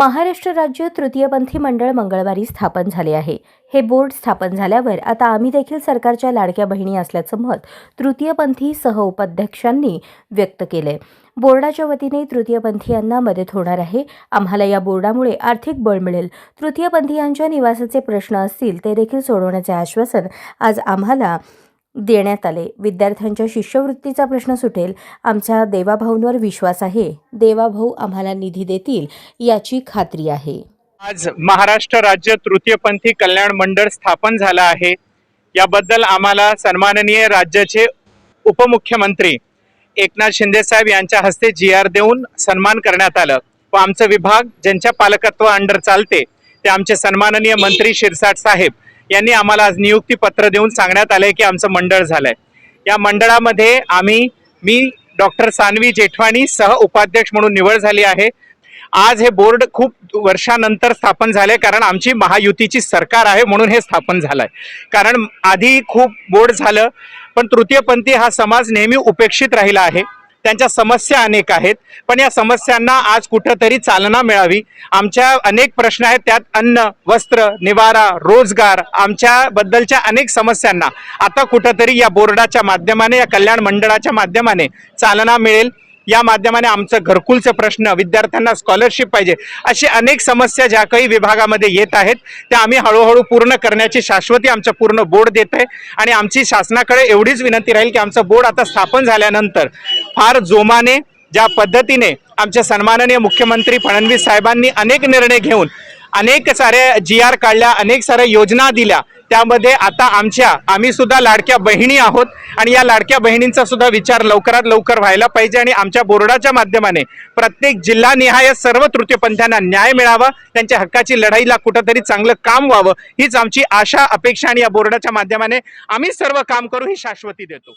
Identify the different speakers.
Speaker 1: महाराष्ट्र राज्य तृतीयपंथी मंडळ मंगळवारी स्थापन झाले आहे. हे बोर्ड स्थापन झाल्यावर आता आम्ही देखील सरकारच्या लाडक्या बहिणी असल्याचं मत तृतीयपंथी सहउपाध्यक्षांनी व्यक्त केलंय. बोर्डाच्या वतीने तृतीयपंथीयांना मदत होणार आहे. आम्हाला या बोर्डामुळे आर्थिक बळ मिळेल. तृतीयपंथीयांच्या निवासाचे प्रश्न असतील ते देखील सोडवण्याचे आश्वासन आज आम्हाला देण्यात आले. विद्यार्थ्यांच्या शिष्यवृत्तीचा प्रश्न सुटेल. आमच्या देवाभाऊंवर विश्वास आहे. देवाभाऊ आम्हाला निधी देतील याची खात्री आहे.
Speaker 2: आज महाराष्ट्र राज्य तृतीयपंथी कल्याण मंडळ स्थापन झालं आहे. याबद्दल आम्हाला सन्माननीय राज्याचे उपमुख्यमंत्री एकनाथ शिंदे साहेब यांच्या हस्ते जी आर देऊन सन्मान करण्यात आलं. व आमचं विभाग ज्यांच्या पालकत्व अंडर चालते ते आमचे सन्माननीय मंत्री शिरसाट साहेब यांनी आम्हाला आज नियुक्ती पत्र देऊन सांगण्यात आलंय की आमचं मंडळ झालंय. या मंडळामध्ये आम्ही मी डॉक्टर सानवी जेठवाणी सह उपाध्यक्ष म्हणून निवड झाली आहे. आज हे बोर्ड खूप वर्षानंतर स्थापन झाले कारण आमची महायुतीची सरकार आहे म्हणून हे स्थापन झालंय. कारण आधी खूप बोर्ड झालं पण तृतीयपंथी हा समाज नेहमी उपेक्षित राहिला आहे. त्यांच्या समस्या अनेक आहेत. पण या समस्यांना आज कुठंतरी चालना मिळावी. आमच्या अनेक प्रश्न आहेत. त्यात अन्न वस्त्र निवारा रोजगार आमच्याबद्दलच्या अनेक समस्यांना आता कुठंतरी या बोर्डाच्या माध्यमाने या कल्याण मंडळाच्या माध्यमाने चालना मिळेल. या माध्यमाने आमचं घरकुलचे प्रश्न विद्यार्थ्यांना स्कॉलरशिप पाहिजे अशी अनेक समस्या ज्या काही विभागामध्ये येत आहेत त्या आम्ही हळूहळू पूर्ण करण्याची शाश्वती आमचं पूर्ण बोर्ड देत आहे आणि आमची शासनाकडे एवढीच विनंती राहील की आमचं बोर्ड आता स्थापन झाल्यानंतर फार जोमाने ज्या पद्धतीने आमच्या सन्माननीय मुख्यमंत्री फडणवीस साहेबांनी अनेक निर्णय घेऊन अनेक साऱ्या जी आर काढल्या अनेक साऱ्या योजना दिल्या त्यामध्ये आता आमच्या आम्ही सुद्धा लाडक्या बहिणी आहोत आणि या लाडक्या बहिणींचा सुद्धा विचार लवकरात लवकर व्हायला पाहिजे आणि आमच्या बोर्डाच्या माध्यमाने प्रत्येक जिल्हानिहाय सर्व तृतीयपंथ्यांना न्याय मिळावा त्यांच्या हक्काची लढाईला कुठंतरी चांगलं काम व्हावं हीच आमची आशा अपेक्षा आणि या बोर्डाच्या माध्यमाने आम्ही सर्व काम करू ही शाश्वती देतो.